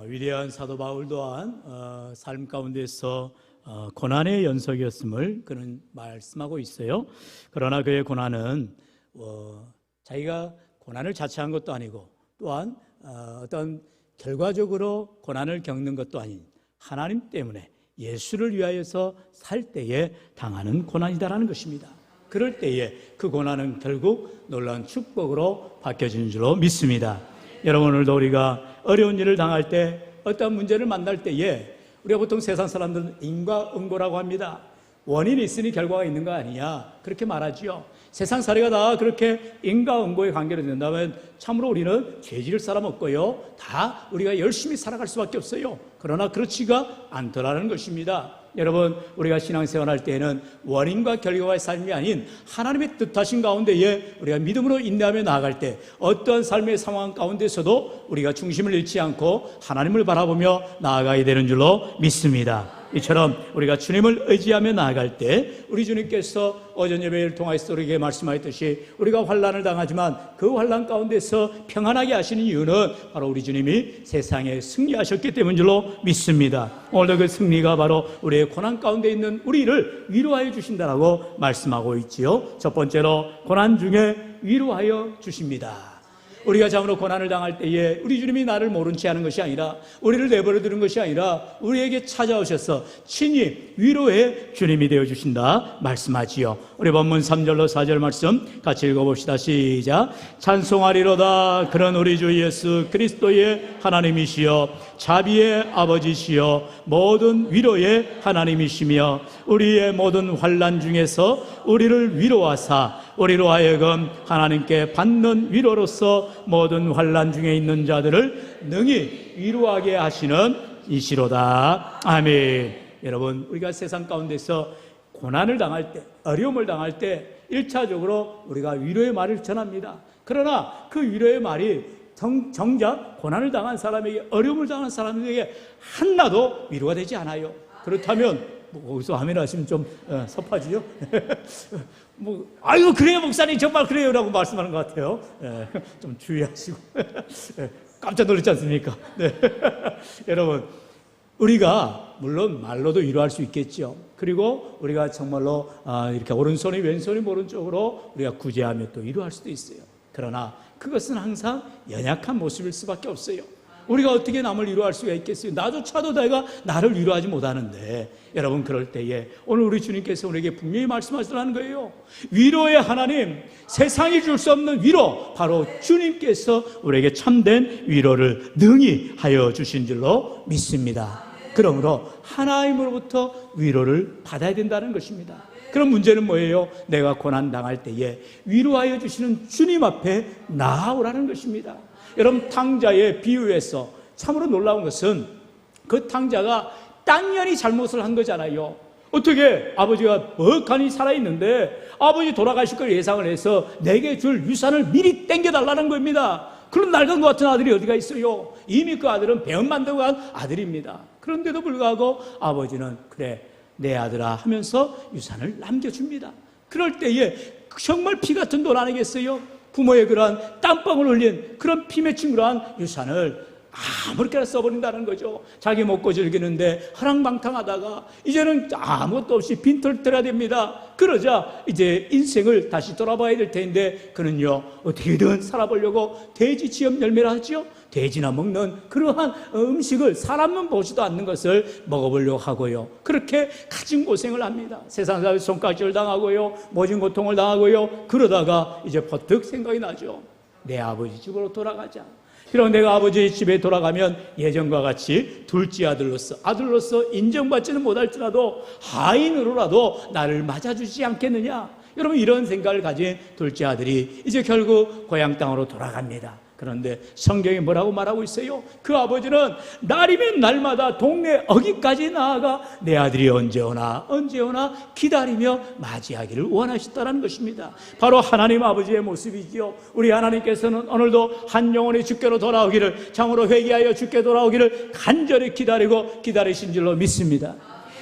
어, 위대한 사도 바울 또한 어, 삶 가운데서 어, 고난의 연속이었음을 그는 말씀하고 있어요. 그러나 그의 고난은 어, 자기가 고난을 자처한 것도 아니고 또한 어, 어떤 결과적으로 고난을 겪는 것도 아닌 하나님 때문에 예수를 위하여서 살 때에 당하는 고난이다라는 것입니다. 그럴 때에 그 고난은 결국 놀라운 축복으로 바뀌어지는 줄로 믿습니다. 여러분 오늘도 우리가 어려운 일을 당할 때 어떤 문제를 만날 때에 우리가 보통 세상 사람들은 인과응보라고 합니다. 원인이 있으니 결과가 있는 거 아니냐 그렇게 말하지요. 세상 사례가 다 그렇게 인과응보의 관계로 된다면 참으로 우리는 죄질 사람 없고요. 다 우리가 열심히 살아갈 수밖에 없어요. 그러나 그렇지가 않더라는 것입니다. 여러분 우리가 신앙생활 할 때에는 원인과 결과의 삶이 아닌 하나님의 뜻하신 가운데에 우리가 믿음으로 인내하며 나아갈 때 어떠한 삶의 상황 가운데서도 우리가 중심을 잃지 않고 하나님을 바라보며 나아가야 되는 줄로 믿습니다. 이처럼 우리가 주님을 의지하며 나아갈 때 우리 주님께서 어전 예배를 통하여서 우리에게 말씀하였듯이 우리가 환란을 당하지만 그 환란 가운데서 평안하게 하시는 이유는 바로 우리 주님이 세상에 승리하셨기 때문인 줄로 믿습니다. 오늘도 그 승리가 바로 우리의 고난 가운데 있는 우리를 위로하여 주신다라고 말씀하고 있지요. 첫 번째로 고난 중에 위로하여 주십니다. 우리가 참으로 고난을 당할 때에 우리 주님이 나를 모른 채 하는 것이 아니라 우리를 내버려 두는 것이 아니라 우리에게 찾아오셔서 친히 위로의 주님이 되어 주신다 말씀하지요. 우리 본문 3절로 4절 말씀 같이 읽어 봅시다. 시작. 찬송하리로다 그런 우리 주 예수 그리스도의 하나님이시여 자비의 아버지시여 모든 위로의 하나님이시며 우리의 모든 환난 중에서 우리를 위로하사 우리로 하여금 하나님께 받는 위로로서 모든 환란 중에 있는 자들을 능히 위로하게 하시는 이시로다. 아멘. 여러분, 우리가 세상 가운데서 고난을 당할 때, 어려움을 당할 때, 일차적으로 우리가 위로의 말을 전합니다. 그러나 그 위로의 말이 정, 정작 고난을 당한 사람에게, 어려움을 당한 사람에게 하나도 위로가 되지 않아요. 그렇다면, 뭐 거기서 하면 하시면 좀 어, 섭하지요? 뭐, 아유, 그래요, 목사님, 정말 그래요 라고 말씀하는 것 같아요. 예, 좀 주의하시고. 예, 깜짝 놀랐지 않습니까? 네. 여러분, 우리가 물론 말로도 위로할 수 있겠죠. 그리고 우리가 정말로 아, 이렇게 오른손이 왼손이 오른쪽으로 우리가 구제하며 또 위로할 수도 있어요. 그러나 그것은 항상 연약한 모습일 수밖에 없어요. 우리가 어떻게 남을 위로할 수가 있겠어요? 나조차도 내가 나를 위로하지 못하는데 여러분 그럴 때에 오늘 우리 주님께서 우리에게 분명히 말씀하시라는 거예요. 위로의 하나님, 세상이 줄 수 없는 위로, 바로 주님께서 우리에게 참된 위로를 능히 하여 주신 줄로 믿습니다. 그러므로 하나님으로부터 위로를 받아야 된다는 것입니다. 그런 문제는 뭐예요? 내가 고난 당할 때에 위로하여 주시는 주님 앞에 나아오라는 것입니다. 여러분 탕자의 비유에서 참으로 놀라운 것은 그 탕자가 당연히 잘못을 한 거잖아요. 어떻게 아버지가 벅하니 살아있는데 아버지 돌아가실 걸 예상을 해서 내게 줄 유산을 미리 땡겨달라는 겁니다. 그런 낡은 것 같은 아들이 어디가 있어요? 이미 그 아들은 배은 만들고 간 아들입니다. 그런데도 불구하고 아버지는 그래 내 아들아 하면서 유산을 남겨줍니다. 그럴 때에 정말 피 같은 돈 아니겠어요? 부모의 그러한 땀방울 흘린 그런 피 맺힌 그러한 유산을 아무렇게나 써버린다는 거죠. 자기 먹고 즐기는데 허랑방탕하다가 이제는 아무것도 없이 빈털 들어야 됩니다. 그러자 이제 인생을 다시 돌아봐야 될 텐데 그는요 어떻게든 살아보려고 돼지 지엄 열매를 하죠. 돼지나 먹는 그러한 음식을 사람은 보지도 않는 것을 먹어보려고 하고요. 그렇게 가진 고생을 합니다. 세상에서 손가락질 당하고요. 모진 고통을 당하고요. 그러다가 이제 버뜩 생각이 나죠. 내 아버지 집으로 돌아가자. 그럼 내가 아버지 집에 돌아가면 예전과 같이 둘째 아들로서 아들로서 인정받지는 못할지라도 하인으로라도 나를 맞아주지 않겠느냐? 여러분 이런 생각을 가진 둘째 아들이 이제 결국 고향 땅으로 돌아갑니다. 그런데 성경이 뭐라고 말하고 있어요? 그 아버지는 날이면 날마다 동네 어기까지 나아가 내 아들이 언제 오나 언제 오나 기다리며 맞이하기를 원하셨다는 것입니다. 바로 하나님 아버지의 모습이지요. 우리 하나님께서는 오늘도 한 영혼이 주께로 돌아오기를 참으로 회개하여 주께 돌아오기를 간절히 기다리고 기다리신 줄로 믿습니다.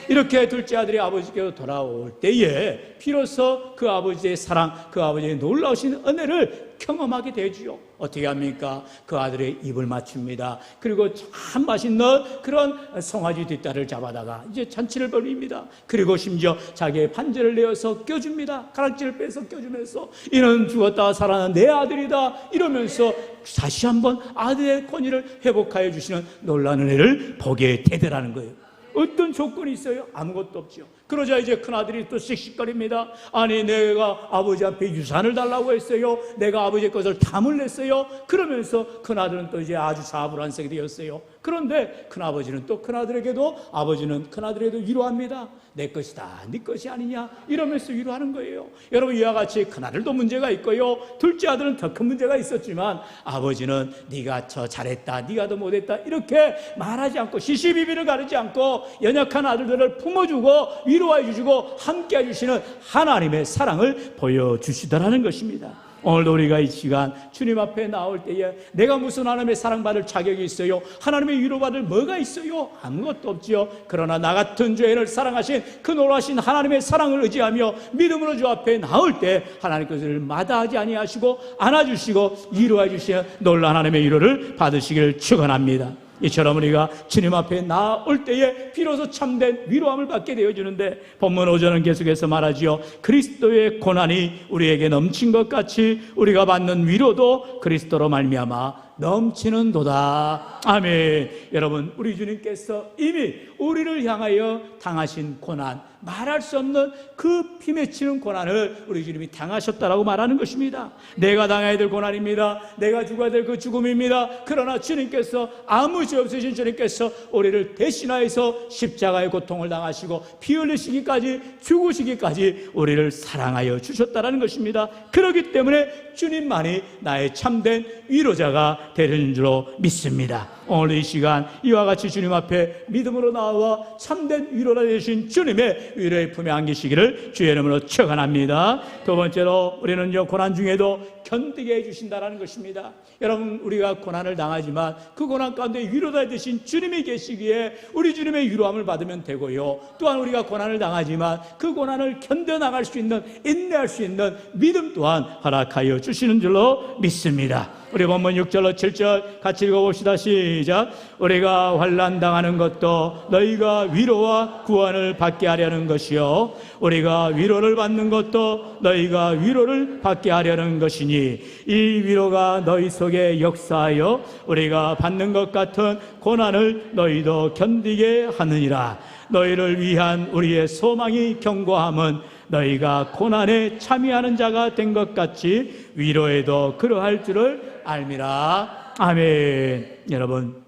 이렇게 둘째 아들이 아버지께로 돌아올 때에 비로소 그 아버지의 사랑, 그 아버지의 놀라우신 은혜를 경험하게 되지요. 어떻게 합니까? 그 아들의 입을 맞춥니다. 그리고 참 맛있는 그런 송아지 뒷다리를 잡아다가 이제 잔치를 벌립니다. 그리고 심지어 자기의 반지를 내어서 껴줍니다. 가락지를 빼서 껴주면서 이는 죽었다 살아난 내 아들이다 이러면서 다시 한번 아들의 권위를 회복하여 주시는 놀라운 은혜를 보게 되더라는 거예요. 어떤 조건이 있어요? 아무것도 없죠. 그러자 이제 큰아들이 또 씩씩거립니다. 아니, 내가 아버지 앞에 유산을 달라고 했어요. 내가 아버지 것을 담을 냈어요. 그러면서 큰아들은 또 이제 아주 사불한색이 되었어요. 그런데 큰아버지는 또 큰아들에게도 아버지는 큰아들에게도 위로합니다. 내 것이다. 네 것이 아니냐. 이러면서 위로하는 거예요. 여러분, 이와 같이 큰아들도 문제가 있고요. 둘째 아들은 더 큰 문제가 있었지만 아버지는 네가 저 잘했다. 네가 더 못했다. 이렇게 말하지 않고 시시비비를 가르지 않고 연약한 아들들을 품어주고 위 로해 주시고 함께 해 주시는 하나님의 사랑을 보여주시더라는 것입니다. 오늘도 우리가 이 시간 주님 앞에 나올 때에 내가 무슨 하나님의 사랑받을 자격이 있어요? 하나님의 위로받을 뭐가 있어요? 아무것도 없지요. 그러나 나 같은 죄인을 사랑하신 그 놀라신 하나님의 사랑을 의지하며 믿음으로 주 앞에 나올 때 하나님 것을 마다하지 아니하시고 안아주시고 위로해 주시는 놀란 하나님의 위로를 받으시길 축원합니다. 이처럼 우리가 주님 앞에 나올 때에 비로소 참된 위로함을 받게 되어주는데 본문 5절은 계속해서 말하지요. 그리스도의 고난이 우리에게 넘친 것 같이 우리가 받는 위로도 그리스도로 말미암아 넘치는 도다. 아멘. 여러분, 우리 주님께서 이미 우리를 향하여 당하신 고난, 말할 수 없는 그 피맺히는 고난을 우리 주님이 당하셨다라고 말하는 것입니다. 내가 당해야 될 고난입니다. 내가 죽어야 될 그 죽음입니다. 그러나 주님께서 아무 죄 없으신 주님께서 우리를 대신하여서 십자가의 고통을 당하시고 피 흘리시기까지 죽으시기까지 우리를 사랑하여 주셨다라는 것입니다. 그렇기 때문에 주님만이 나의 참된 위로자가 되는 줄로 믿습니다. 오늘 이 시간 이와 같이 주님 앞에 믿음으로 나와 참된 위로가 되신 주님의 위로의 품에 안기시기를 주의 이름으로 축원합니다. 두 번째로 우리는 요 고난 중에도 견디게 해주신다라는 것입니다. 여러분 우리가 고난을 당하지만 그 고난 가운데 위로가 되신 주님이 계시기에 우리 주님의 위로함을 받으면 되고요. 또한 우리가 고난을 당하지만 그 고난을 견뎌 나갈 수 있는 인내할 수 있는 믿음 또한 허락하여 주시는 줄로 믿습니다. 우리 본문 6절로 7절 같이 읽어봅시다. 시작. 우리가 환란 당하는 것도 너희가 위로와 구원을 받게 하려는 것이요. 우리가 위로를 받는 것도 너희가 위로를 받게 하려는 것이니 이 위로가 너희 속에 역사하여 우리가 받는 것 같은 고난을 너희도 견디게 하느니라. 너희를 위한 우리의 소망이 견고함은 너희가 고난에 참여하는 자가 된 것 같이 위로에도 그러할 줄을 알미라. 아멘. 여러분,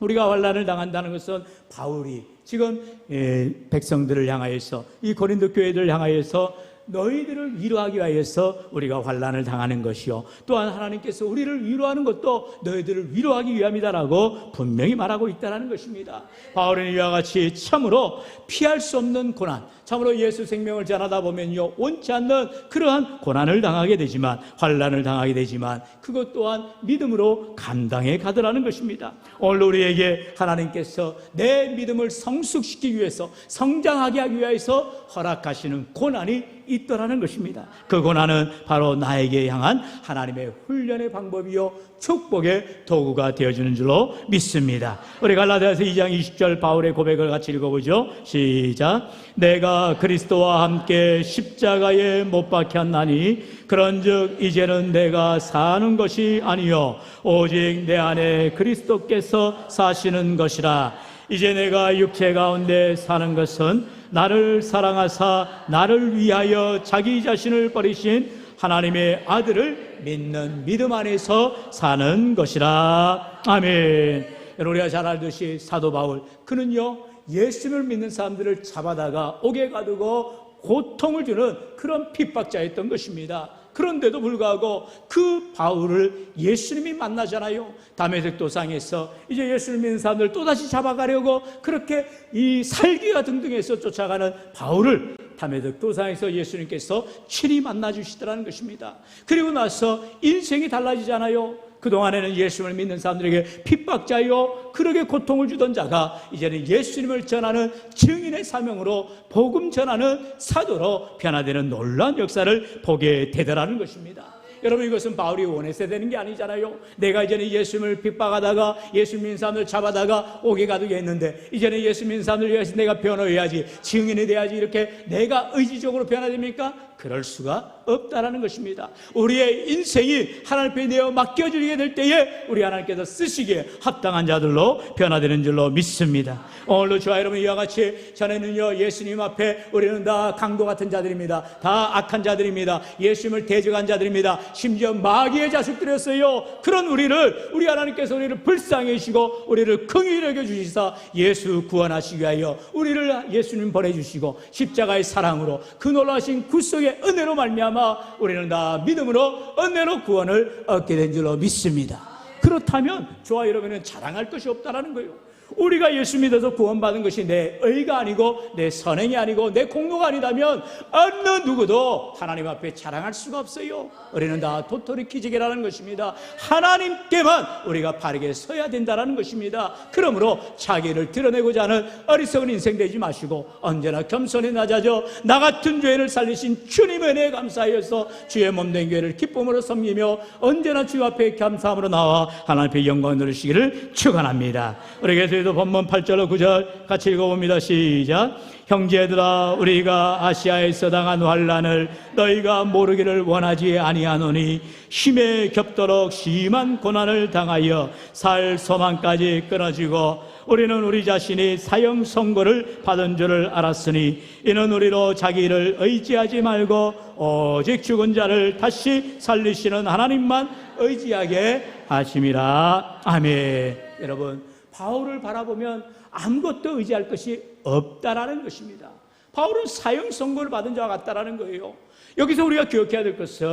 우리가 환란을 당한다는 것은 바울이 지금 예, 백성들을 향하여서 이 고린도 교회들을 향하여서 너희들을 위로하기 위하여서 우리가 환란을 당하는 것이요. 또한 하나님께서 우리를 위로하는 것도 너희들을 위로하기 위함이다라고 분명히 말하고 있다는 것입니다. 바울은 이와 같이 참으로 피할 수 없는 고난, 참으로 예수 생명을 전하다 보면요 원치 않는 그러한 고난을 당하게 되지만 환란을 당하게 되지만 그것 또한 믿음으로 감당해 가더라는 것입니다. 오늘 우리에게 하나님께서 내 믿음을 성숙시키기 위해서 성장하게 하기 위해서 허락하시는 고난이 있더라는 것입니다. 그 고난은 바로 나에게 향한 하나님의 훈련의 방법이요 축복의 도구가 되어주는 줄로 믿습니다. 우리 갈라디아서 2장 20절 바울의 고백을 같이 읽어보죠. 시작. 내가 그리스도와 함께 십자가에 못 박혔나니 그런즉 이제는 내가 사는 것이 아니요 오직 내 안에 그리스도께서 사시는 것이라. 이제 내가 육체 가운데 사는 것은 나를 사랑하사 나를 위하여 자기 자신을 버리신 하나님의 아들을 믿는 믿음 안에서 사는 것이라. 아멘. 우리가 잘 알듯이 사도 바울 그는요 예수를 믿는 사람들을 잡아다가 옥에 가두고 고통을 주는 그런 핍박자였던 것입니다. 그런데도 불구하고 그 바울을 예수님이 만나잖아요. 담에색 도상에서 이제 예수를 믿는 사람들 또다시 잡아가려고 그렇게 이 살기가 등등해서 쫓아가는 바울을 담에색 도상에서 예수님께서 친히 만나 주시더라는 것입니다. 그리고 나서 인생이 달라지잖아요. 그동안에는 예수님을 믿는 사람들에게 핍박자요, 그렇게 고통을 주던 자가 이제는 예수님을 전하는 증인의 사명으로 복음 전하는 사도로 변화되는 놀라운 역사를 보게 되더라는 것입니다. 여러분 이것은 바울이 원했어야 되는 게 아니잖아요. 내가 이제는 예수님을 핍박하다가 예수 믿는 사람들 잡아다가 오게 가두게 했는데 이제는 예수 믿는 사람들 위해서 내가 변호해야지 증인이 돼야지 이렇게 내가 의지적으로 변화됩니까? 그럴 수가 없다라는 것입니다. 우리의 인생이 하나님 앞에 내어 맡겨지게 될 때에 우리 하나님께서 쓰시기에 합당한 자들로 변화되는 줄로 믿습니다. 오늘도 저와 여러분 이와 같이 전에는요 예수님 앞에 우리는 다 강도 같은 자들입니다. 다 악한 자들입니다. 예수님을 대적한 자들입니다. 심지어 마귀의 자식들이었어요. 그런 우리를 우리 하나님께서 우리를 불쌍히 여시고 우리를 긍휼히 여겨 주시사 예수 구원하시기 위하여 우리를 예수님 보내 주시고 십자가의 사랑으로 그 놀라신 구속의 은혜로 말미암아 우리는 다 믿음으로 은혜로 구원을 얻게 된 줄로 믿습니다. 그렇다면 저와 여러분은 자랑할 것이 없다라는 거예요. 우리가 예수 믿어서 구원받은 것이 내 의가 아니고 내 선행이 아니고 내 공로가 아니다면 어느 누구도 하나님 앞에 자랑할 수가 없어요. 우리는 다 도토리 키지게라는 것입니다. 하나님께만 우리가 바르게 서야 된다는 것입니다. 그러므로 자기를 드러내고자 하는 어리석은 인생 되지 마시고 언제나 겸손히 낮아져 나 같은 죄인을 살리신 주님의 은혜에 감사하여서 주의 몸된 교회를 기쁨으로 섬기며 언제나 주 앞에 감사함으로 나와 하나님 앞에 영광을 누리시기를 축원합니다. 우리 계속해서 본문 8절로 9절 같이 읽어봅니다. 시작. 형제들아 우리가 아시아에서 당한 환란을 너희가 모르기를 원하지 아니하노니 힘에 겹도록 심한 고난을 당하여 살 소망까지 끊어지고 우리는 우리 자신이 사형 선고를 받은 줄을 알았으니 이는 우리로 자기를 의지하지 말고 오직 죽은 자를 다시 살리시는 하나님만 의지하게 하심이라 아멘 여러분 바울을 바라보면 아무것도 의지할 것이 없다라는 것입니다. 바울은 사형 선고를 받은 자와 같다라는 거예요. 여기서 우리가 기억해야 될 것은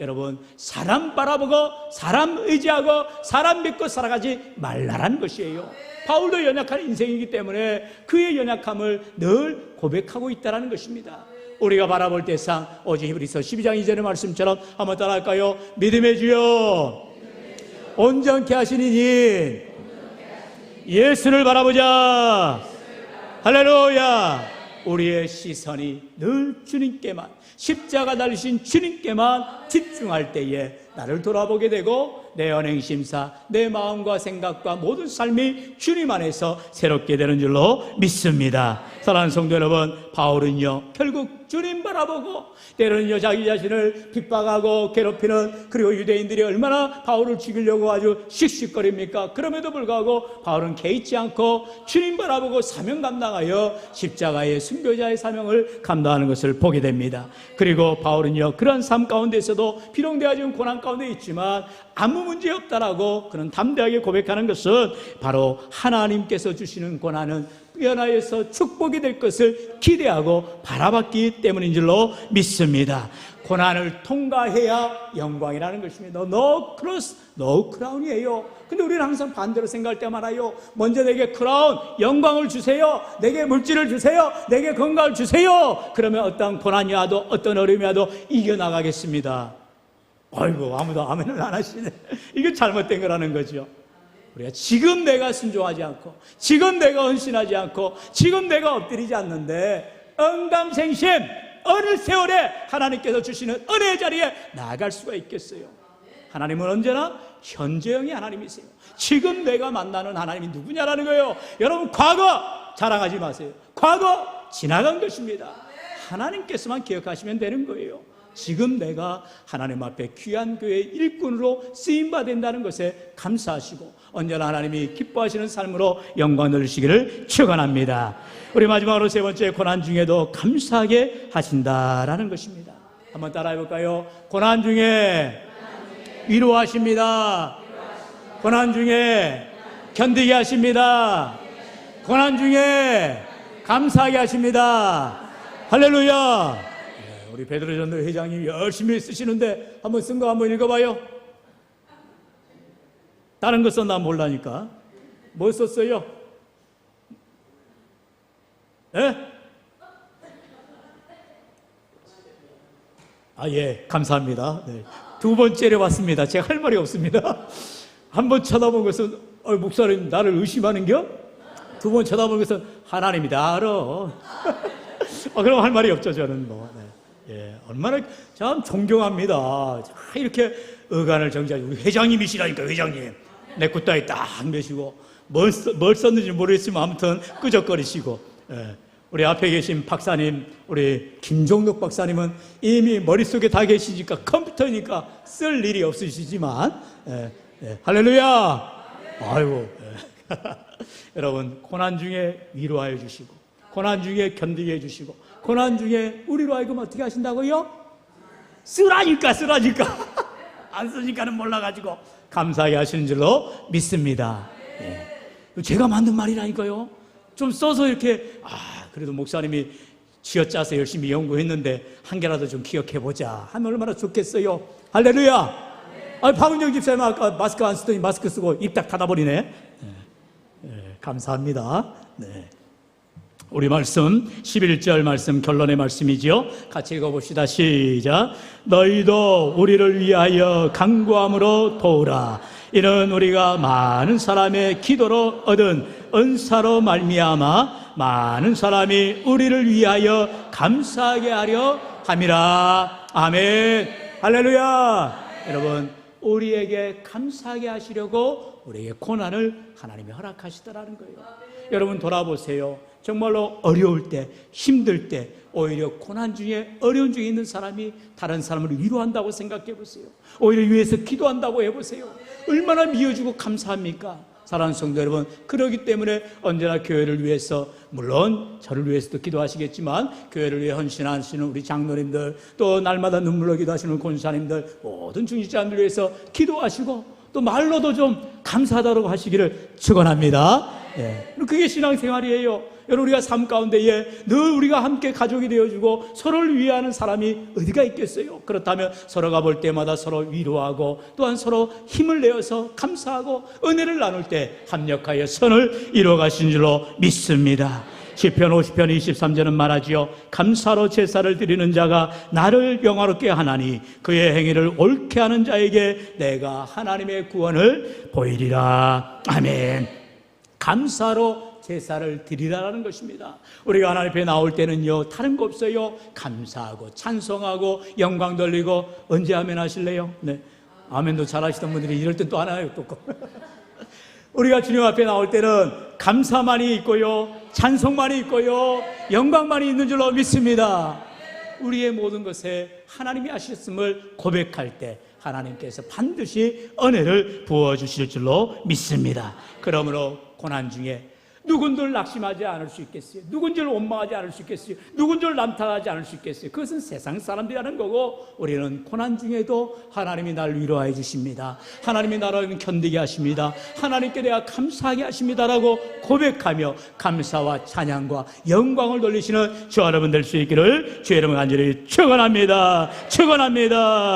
여러분 사람 바라보고 사람 의지하고 사람 믿고 살아가지 말라라는 것이에요. 바울도 연약한 인생이기 때문에 그의 연약함을 늘 고백하고 있다라는 것입니다. 우리가 바라볼 대상 오직 히브리서 12장 2절의 말씀처럼 한번 따라할까요? 믿음의 주여 온전케 하시니니 예수를 바라보자. 할렐루야. 우리의 시선이 늘 주님께만 십자가 달리신 주님께만 집중할 때에 나를 돌아보게 되고 내 언행 심사, 내 마음과 생각과 모든 삶이 주님 안에서 새롭게 되는 줄로 믿습니다. 사랑하는 성도 여러분, 바울은요 결국 주님 바라보고 때로는요 자기 자신을 핍박하고 괴롭히는 그리고 유대인들이 얼마나 바울을 죽이려고 아주 씩씩거립니까? 그럼에도 불구하고 바울은 개의치 않고 주님 바라보고 사명 감당하여 십자가의 순교자의 사명을 감당하는 것을 보게 됩니다. 그리고 바울은요 그런 삶 가운데서도 지금 고난 가운데 있지만 아무 문제 없다라고 그는 담대하게 고백하는 것은 바로 하나님께서 주시는 고난은 변화에서 축복이 될 것을 기대하고 바라봤기 때문인 줄로 믿습니다. 고난을 통과해야 영광이라는 것입니다. 노 크로스, 노 크라운이에요. 근데 우리는 항상 반대로 생각할 때 많아요. 먼저 내게 크라운, 영광을 주세요. 내게 물질을 주세요. 내게 건강을 주세요. 그러면 어떤 고난이 와도 어떤 어려움이 와도 이겨나가겠습니다. 아이고, 아무도 아멘을 안 하시네. 이게 잘못된 거라는 거죠. 우리가 지금 내가 순종하지 않고, 지금 내가 헌신하지 않고, 지금 내가 엎드리지 않는데, 응감생심, 어느 세월에 하나님께서 주시는 은혜의 자리에 나아갈 수가 있겠어요. 하나님은 언제나 현재형의 하나님이세요. 지금 내가 만나는 하나님이 누구냐라는 거예요. 여러분, 과거 자랑하지 마세요. 과거 지나간 것입니다. 하나님께서만 기억하시면 되는 거예요. 지금 내가 하나님 앞에 귀한 교회 일꾼으로 쓰임 받는다는 것에 감사하시고 언제나 하나님이 기뻐하시는 삶으로 영광 누리시기를 축원합니다. 우리 마지막으로 세 번째 고난 중에도 감사하게 하신다라는 것입니다. 한번 따라해 볼까요? 고난 중에 위로하십니다. 고난 중에 견디게 하십니다. 고난 중에 감사하게 하십니다. 할렐루야. 네, 우리 베드로 전도 회장님 열심히 쓰시는데 한번 쓴 거 한번 읽어봐요. 다른 거 썼나 몰라니까. 뭐 썼어요? 예? 아, 예, 감사합니다. 네. 두 번째로 왔습니다. 제가 할 말이 없습니다. 한 번 쳐다본 것은 어, 목사님 나를 의심하는 겨? 두 번 쳐다본 것은 하나님이 다 알아. 어, 그럼 할 말이 없죠 저는 뭐. 네. 예, 얼마나 참 존경합니다. 자, 이렇게 어간을 정지하고 우리 회장님이시라니까 회장님. 내 굿다이 딱 메시고 뭘, 써- 뭘 썼는지 모르겠지만 아무튼 끄적거리시고 예. 우리 앞에 계신 박사님 우리 김종덕 박사님은 이미 머릿속에 다 계시니까 컴퓨터니까 쓸 일이 없으시지만 예, 예. 할렐루야 아이고 예. 여러분 고난 중에 위로하여 주시고 고난 중에 견디게 해주시고 고난 중에 우리로 하여금 어떻게 하신다고요? 쓰라니까 쓰라니까 안 쓰니까는 몰라가지고 감사하게 하시는 줄로 믿습니다. 예. 제가 만든 말이라니까요. 좀 써서 이렇게 아 그래도 목사님이 쥐어짜서 열심히 연구했는데 한 개라도 좀 기억해 보자 하면 얼마나 좋겠어요. 할렐루야. 아 박은정 집사님 아까 마스크 안 쓰더니 마스크 쓰고 입 딱 닫아버리네. 예, 예, 감사합니다. 네. 우리 말씀 11절 말씀 결론의 말씀이지요. 같이 읽어봅시다. 시작. 너희도 우리를 위하여 강구함으로 도우라. 이는 우리가 많은 사람의 기도로 얻은 은사로 말미암아 많은 사람이 우리를 위하여 감사하게 하려 함이라. 아멘. 할렐루야. 여러분 우리에게 감사하게 하시려고 우리에게 고난을 하나님이 허락하시더라는 거예요. 여러분 돌아보세요. 정말로 어려울 때, 힘들 때, 오히려 고난 중에 어려운 중에 있는 사람이 다른 사람을 위로한다고 생각해 보세요. 오히려 위해서 기도한다고 해 보세요. 얼마나 미워주고 감사합니까? 사랑하는 성도 여러분, 그러기 때문에 언제나 교회를 위해서, 물론 저를 위해서도 기도하시겠지만, 교회를 위해 헌신하시는 우리 장로님들, 또 날마다 눈물로 기도하시는 권사님들, 모든 중직자님들 위해서 기도하시고, 또 말로도 좀 감사하다고 하시기를 축원합니다. 예. 그게 신앙생활이에요. 여러분 우리가 삶 가운데에 늘 우리가 함께 가족이 되어주고 서로를 위하는 사람이 어디가 있겠어요? 그렇다면 서로가 볼 때마다 서로 위로하고 또한 서로 힘을 내어서 감사하고 은혜를 나눌 때 합력하여 선을 이루어가신 줄로 믿습니다. 시편 50편 23절은 말하지요. 감사로 제사를 드리는 자가 나를 영화롭게 하나니 그의 행위를 옳게 하는 자에게 내가 하나님의 구원을 보이리라. 아멘. 감사로 제사를 드리라는 것입니다. 우리가 하나님 앞에 나올 때는요, 다른 거 없어요. 감사하고 찬송하고 영광 돌리고 언제 아멘 하실래요? 네. 아멘도 잘 하시던 분들이 이럴 땐 또 하나요, 또. 우리가 주님 앞에 나올 때는 감사만이 있고요, 찬송만이 있고요, 영광만이 있는 줄로 믿습니다. 우리의 모든 것에 하나님이 하셨음을 고백할 때 하나님께서 반드시 은혜를 부어 주실 줄로 믿습니다. 그러므로 고난 중에 누군들 낙심하지 않을 수 있겠어요? 누군지를 원망하지 않을 수 있겠어요? 누군지를 남탓하지 않을 수 있겠어요? 그것은 세상 사람들이 하는 거고 우리는 고난 중에도 하나님이 나를 위로해 주십니다. 하나님이 나를 견디게 하십니다. 하나님께 내가 감사하게 하십니다라고 고백하며 감사와 찬양과 영광을 돌리시는 저 여러분 될 수 있기를 주의 이름을 간절히 축원합니다. 축원합니다.